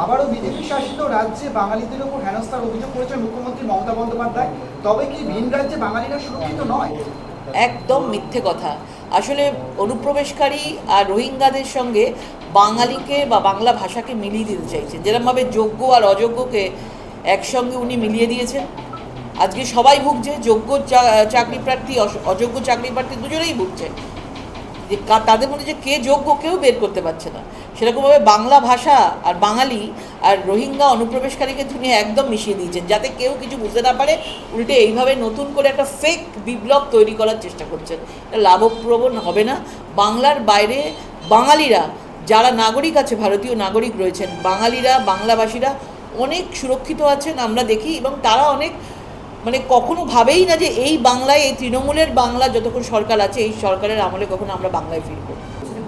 আবারও বিজেপি শাসিত রাজ্যে বাঙালিদের ওপর হেনস্থার অভিযোগ করেছেন মুখ্যমন্ত্রী মমতা বন্দ্যোপাধ্যায়। তবে কি ভিন রাজ্যে বাঙালিরা সুরক্ষিত নয়? একদম মিথ্যে কথা। আসলে অনুপ্রবেশকারী আর রোহিঙ্গাদের সঙ্গে বাঙালিকে বা বাংলা ভাষাকে মিলিয়ে দিতে চাইছেন। যেরকমভাবে যোগ্য আর অযোগ্যকে একসঙ্গে উনি মিলিয়ে দিয়েছেন। আজকে সবাই ভুগছে, যোগ্য চাকরি প্রার্থী অযোগ্য চাকরি প্রার্থী দুজনেই ভুগছে। যে তাদের মধ্যে যে কে যোগ্য কেউ বের করতে পারছে না। সেরকমভাবে বাংলা ভাষা আর বাঙালি আর রোহিঙ্গা অনুপ্রবেশকারীকে তিনি একদম মিশিয়ে দিয়েছেন, যাতে কেউ কিছু বুঝতে না পারে, উল্টে এইভাবে নতুন করে একটা ফেক বিপ্লব তৈরি করার চেষ্টা করছেন। এটা লাভপ্রবণ হবে না। বাংলার বাইরে বাঙালিরা, যারা নাগরিক আছে, ভারতীয় নাগরিক রয়েছেন, বাঙালিরা বাংলাভাষীরা অনেক সুরক্ষিত আছেন, আমরা দেখি, এবং তারা অনেক মানে কখনো ভাবেই না যে এই বাংলায় এই তৃণমূলের বাংলা যতক্ষণ সরকার আছে এই সরকারের আমলে কখনো আমরা বাংলায় ফিরবো।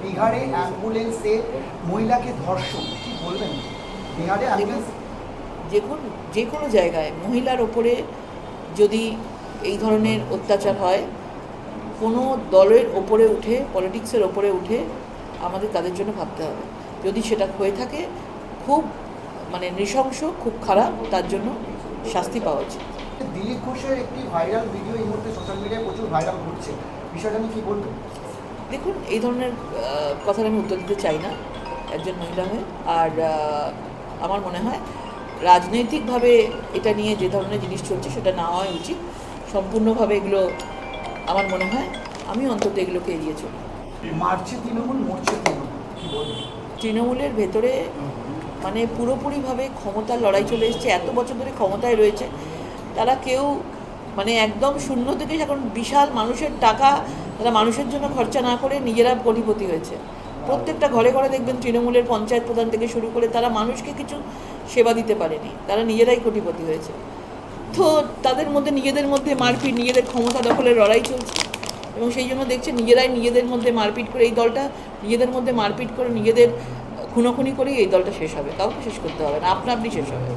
বিহারে অ্যাম্বুলেন্সে মহিলাকে ধর্ষণ কি বলবেন? বিহারে যে কোনো যে কোনো জায়গায় মহিলার ওপরে যদি এই ধরনের অত্যাচার হয় কোনো দলের ওপরে উঠে পলিটিক্সের ওপরে উঠে আমাদের তাদের জন্য ভাবতে হবে। যদি সেটা হয়ে থাকে খুব মানে নৃশংস খুব খারাপ তার জন্য শাস্তি পাওয়া উচিত। দিলীপ ঘোষের একটি ভাইরাল ভিডিও এই মুহূর্তে সোশ্যাল মিডিয়ায় প্রচুর ভাইরাল ঘুরছে বিষয়টা আমি কি বলবেন? দেখুন এই ধরনের কথার আমি উত্তর দিতে চাই না একজন মহিলা হয়ে। আর আমার মনে হয় রাজনৈতিকভাবে এটা নিয়ে যে ধরনের জিনিস চলছে সেটা না হওয়া উচিত। সম্পূর্ণভাবে এগুলো আমার মনে হয় আমি অন্তত এগুলোকে এড়িয়ে চলি। মার্চে তৃণমূল মরছে তৃণমূল তৃণমূলের ভেতরে মানে পুরোপুরিভাবে ক্ষমতার লড়াই চলে এসেছে। এত বছর ধরে ক্ষমতায় রয়েছে। তারা কেউ মানে একদম শূন্য থেকে এখন বিশাল মানুষের টাকা তারা মানুষের জন্য খরচা না করে নিজেরা কোটিপতি হয়েছে। প্রত্যেকটা ঘরে ঘরে দেখবেন তৃণমূলের পঞ্চায়েত প্রধান থেকে শুরু করে তারা মানুষকে কিছু সেবা দিতে পারেনি। তারা নিজেরাই কোটিপতি হয়েছে। তো তাদের মধ্যে নিজেদের মধ্যে মারপিট, নিজেদের ক্ষমতা দখলের লড়াই চলছে এবং সেই জন্য দেখছে নিজেরাই নিজেদের মধ্যে মারপিট করে এই দলটা, নিজেদের মধ্যে মারপিট করে নিজেদের খুনোখুনি করেই এই দলটা শেষ হবে। কাউকে শেষ করতে হবে না। আপনা আপনি শেষ হবে।